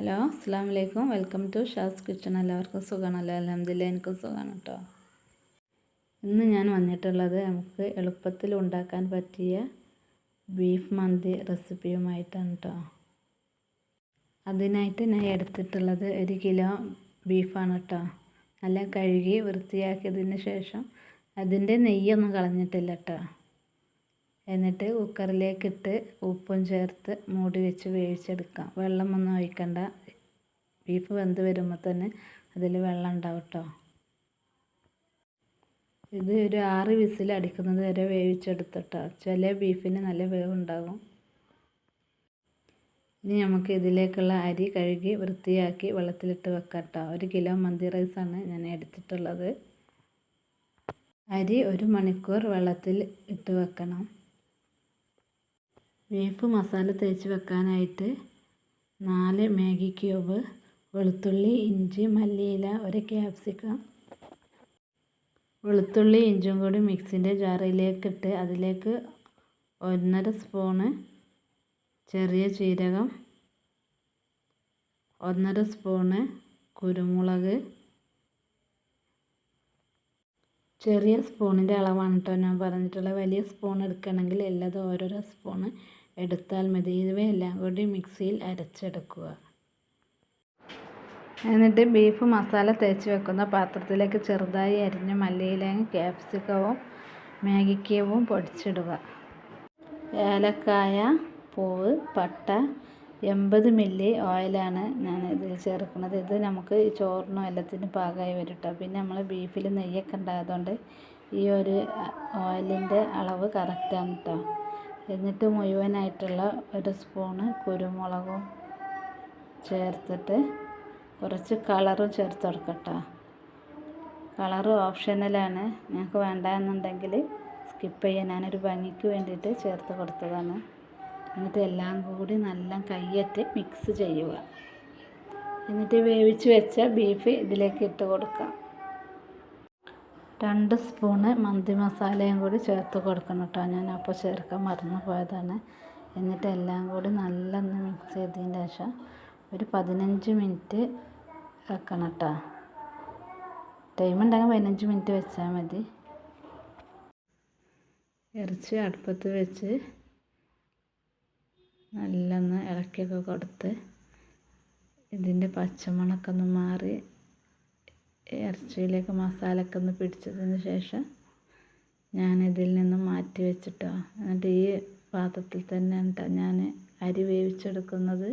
Hello അസ്സാം വലൈക്കും welcome to Shaz kitchen. എല്ലാവർക്കും സുഖമാണല്ലോ? അലഹമ്മദില്ല എനിക്കും സുഖമാണ് കേട്ടോ ഇന്ന് ഞാൻ വന്നിട്ടുള്ളത് നമുക്ക് എളുപ്പത്തിൽ ഉണ്ടാക്കാൻ പറ്റിയ ബീഫ് മന്തി റെസിപ്പിയുമായിട്ടാണ് കേട്ടോ അതിനായിട്ട് ഞാൻ എടുത്തിട്ടുള്ളത് ഒരു കിലോ ബീഫാണ് കേട്ടോ നല്ല കഴുകി വൃത്തിയാക്കിയതിന് ശേഷം അതിന്റെ നെയ്യൊന്നും കളഞ്ഞിട്ടില്ല കേട്ടോ എന്നിട്ട് കുക്കറിലേക്കിട്ട് ഉപ്പും ചേർത്ത് മൂടി വെച്ച് വേവിച്ചെടുക്കാം. വെള്ളമൊന്നും ഒഴിക്കണ്ട. ബീഫ് വെന്ത് വരുമ്പോൾ തന്നെ അതിൽ വെള്ളം ഉണ്ടാവും കേട്ടോ ഇത് ഒരു ആറ് വിസിൽ അടിക്കുന്നത് വരെ വേവിച്ചെടുത്തിട്ടോ ചില ബീഫിന് നല്ല വേവുണ്ടാകും ഇനി നമുക്ക് ഇതിലേക്കുള്ള അരി കഴുകി വൃത്തിയാക്കി വെള്ളത്തിലിട്ട് വെക്കാം കേട്ടോ ഒരു കിലോ മന്തി റൈസാണ് ഞാൻ എടുത്തിട്ടുള്ളത്. അരി ഒരു മണിക്കൂർ വെള്ളത്തിൽ ഇട്ട് വെക്കണം. ബീഫ് മസാല തേച്ച് വെക്കാനായിട്ട് നാല് മാഗി ക്യൂബ് വെളുത്തുള്ളി ഇഞ്ചി മല്ലിയില ഒരു ക്യാപ്സിക്കം. വെളുത്തുള്ളി ഇഞ്ചും കൂടി മിക്സിന്റെ ജാറിലേക്കിട്ട് അതിലേക്ക് ഒന്നര സ്പൂണ് ചെറിയ ജീരകം ഒന്നര സ്പൂണ് കുരുമുളക് ചെറിയ സ്പൂണിന്റെ അളവാണ് കേട്ടോ ഞാൻ പറഞ്ഞിട്ടുള്ള വലിയ സ്പൂൺ എടുക്കണമെങ്കിൽ എല്ലാതും ഓരോരോ സ്പൂണ് എടുത്താൽ മതി. ഇവയെല്ലാം കൂടി മിക്സിയിൽ അരച്ചെടുക്കുക. എന്നിട്ട് ബീഫ് മസാല തേച്ച് വെക്കുന്ന പാത്രത്തിലേക്ക് ചെറുതായി അരിഞ്ഞ മല്ലിയിലയും ക്യാപ്സിക്കവും മാഗിക്കവും പൊടിച്ചിടുക. ഏലക്കായ പൂവ് പട്ട എൺപത് മില്ലി ഓയിലാണ് ഞാൻ ഇതിൽ ചേർക്കുന്നത്. ഇത് നമുക്ക് ചോറിനും എല്ലാത്തിനും പാകമായി വരും കേട്ടോ പിന്നെ നമ്മൾ ബീഫിൽ നെയ്യൊക്കെ ഉണ്ടായതുകൊണ്ട് ഈ ഒരു ഓയിലിന്റെ അളവ് കറക്റ്റാണ് കേട്ടോ എന്നിട്ട് മുഴുവനായിട്ടുള്ള ഒരു സ്പൂണ് കുരുമുളകും ചേർത്തിട്ട് കുറച്ച് കളറും ചേർത്ത് കൊടുക്കട്ടോ. കളറ് ഓപ്ഷനലാണ്. ഞങ്ങൾക്ക് വേണ്ട എന്നുണ്ടെങ്കിൽ സ്കിപ്പ് ചെയ്യാൻ. ഞാനൊരു ഭംഗിക്ക് വേണ്ടിയിട്ട് ചേർത്ത് കൊടുത്തതാണ്. എന്നിട്ട് എല്ലാം കൂടി നല്ല കയ്യറ്റ് മിക്സ് ചെയ്യുക. എന്നിട്ട് വേവിച്ച് വെച്ച ബീഫ് ഇതിലേക്ക് ഇട്ട് കൊടുക്കാം. രണ്ട് സ്പൂണ് മന്തി മസാലയും കൂടി ചേർത്ത് കൊടുക്കണം കേട്ടോ ഞാൻ അപ്പോൾ ചേർക്കാൻ മറന്നു പോയതാണ്. എന്നിട്ട് എല്ലാം കൂടി നല്ലൊന്ന് മിക്സ് ചെയ്തതിന് ശേഷം ഒരു പതിനഞ്ച് മിനിറ്റ് വെക്കണം കേട്ടോ ടൈം ഉണ്ടെങ്കിൽ പതിനഞ്ച് മിനിറ്റ് വെച്ചാൽ മതി. ഇറച്ചി അടുപ്പത്ത് വെച്ച് നല്ലൊന്ന് ഇളക്കിയൊക്കെ കൊടുത്ത് ഇതിന്റെ പച്ചമണമൊക്കെ ഒന്ന് മാറി ഇറച്ചിയിലേക്ക് മസാലയൊക്കെ ഒന്ന് പിടിച്ചതിന് ശേഷം ഞാൻ ഇതിൽ നിന്ന് മാറ്റി വെച്ചിട്ടോ. എന്നിട്ട് ഈ പാത്രത്തിൽ തന്നെ കേട്ടോ ഞാൻ അരി വേവിച്ചെടുക്കുന്നത്.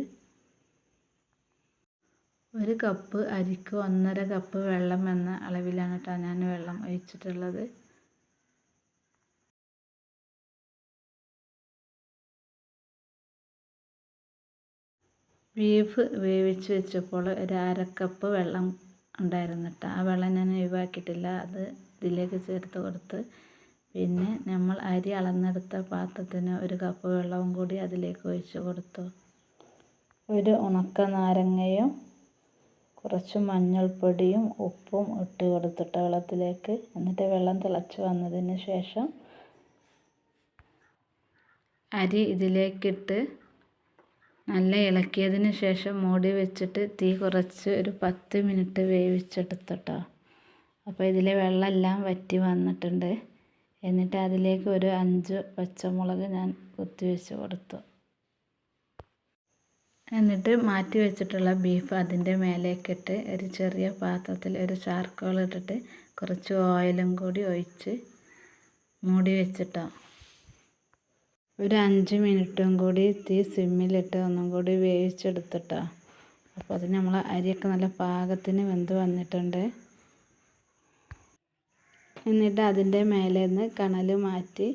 ഒരു കപ്പ് അരിക്ക് ഒന്നര കപ്പ് വെള്ളം എന്ന അളവിലാണ് കേട്ടോ ഞാൻ വെള്ളം ഒഴിച്ചിട്ടുള്ളത്. ബീഫ് വേവിച്ച് വെച്ചപ്പോൾ ഒരു അര കപ്പ് വെള്ളം ഉണ്ടായിരുന്നു കേട്ടോ ആ വെള്ളം ഞാൻ ഒഴിവാക്കിയിട്ടില്ല. അത് ഇതിലേക്ക് ചേർത്ത് കൊടുത്ത് പിന്നെ നമ്മൾ അരി അളന്നെടുത്ത പാത്രത്തിന് ഒരു കപ്പ് വെള്ളവും കൂടി അതിലേക്ക് ഒഴിച്ച് കൊടുത്തു. ഒരു ഉണക്ക നാരങ്ങയും കുറച്ച് മഞ്ഞൾപ്പൊടിയും ഉപ്പും ഇട്ട് കൊടുത്തിട്ട് വെള്ളത്തിലേക്ക് എന്നിട്ട് വെള്ളം തിളച്ച് വന്നതിന് ശേഷം അരി ഇതിലേക്കിട്ട് നല്ല ഇളക്കിയതിന് ശേഷം മൂടി വെച്ചിട്ട് തീ കുറച്ച് ഒരു പത്ത് മിനിറ്റ് വേവിച്ചെടുത്തട്ടോ. അപ്പോൾ ഇതിലെ വെള്ളമെല്ലാം വറ്റി വന്നിട്ടുണ്ട്. എന്നിട്ട് അതിലേക്ക് ഒരു അഞ്ച് പച്ചമുളക് ഞാൻ കുത്തി വെച്ച് കൊടുത്തു. എന്നിട്ട് മാറ്റി വെച്ചിട്ടുള്ള ബീഫ് അതിന്റെ മേലേക്കിട്ട് ഒരു ചെറിയ പാത്രത്തിൽ ഒരു ചാർക്കോൾ ഇട്ടിട്ട് കുറച്ച് ഓയിലും കൂടി ഒഴിച്ച് മൂടി വെച്ചിട്ടോ. ഒരു അഞ്ച് മിനിറ്റും കൂടി തീ സിമ്മിലിട്ട് ഒന്നും കൂടി വേവിച്ചെടുത്തിട്ടോ. അപ്പോൾ അത് നമ്മൾ അരിയൊക്കെ നല്ല പാകത്തിന് വെന്ത് വന്നിട്ടുണ്ട്. എന്നിട്ട് അതിന്റെ മേലെ നിന്ന് കണൽ മാറ്റി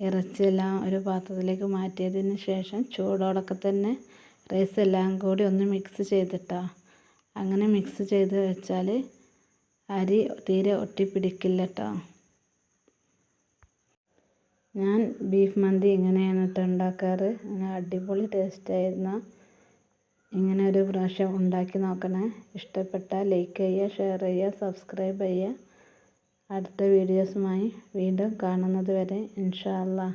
ഇറച്ചിയെല്ലാം ഒരു പാത്രത്തിലേക്ക് മാറ്റിയതിന് ശേഷം ചൂടോടൊക്കെ തന്നെ റൈസ് എല്ലാം കൂടി ഒന്ന് മിക്സ് ചെയ്തിട്ടോ. അങ്ങനെ മിക്സ് ചെയ്ത് വെച്ചാൽ അരി തീരെ ഒട്ടിപ്പിടിക്കില്ല കേട്ടോ ഞാൻ ബീഫ് മന്തി ഇങ്ങനെയാണ് കേട്ടോ ഉണ്ടാക്കാറ് അടിപൊളി ടേസ്റ്റായിരുന്നു ഇങ്ങനെ ഒരു പ്രാവശ്യം ഉണ്ടാക്കി നോക്കണേ. ഇഷ്ടപ്പെട്ടാൽ ലൈക്ക് ചെയ്യുക ഷെയർ ചെയ്യുക സബ്സ്ക്രൈബ് ചെയ്യുക. അടുത്ത വീഡിയോസുമായി വീണ്ടും കാണുന്നത് വരെ ഇൻഷാ അല്ലാ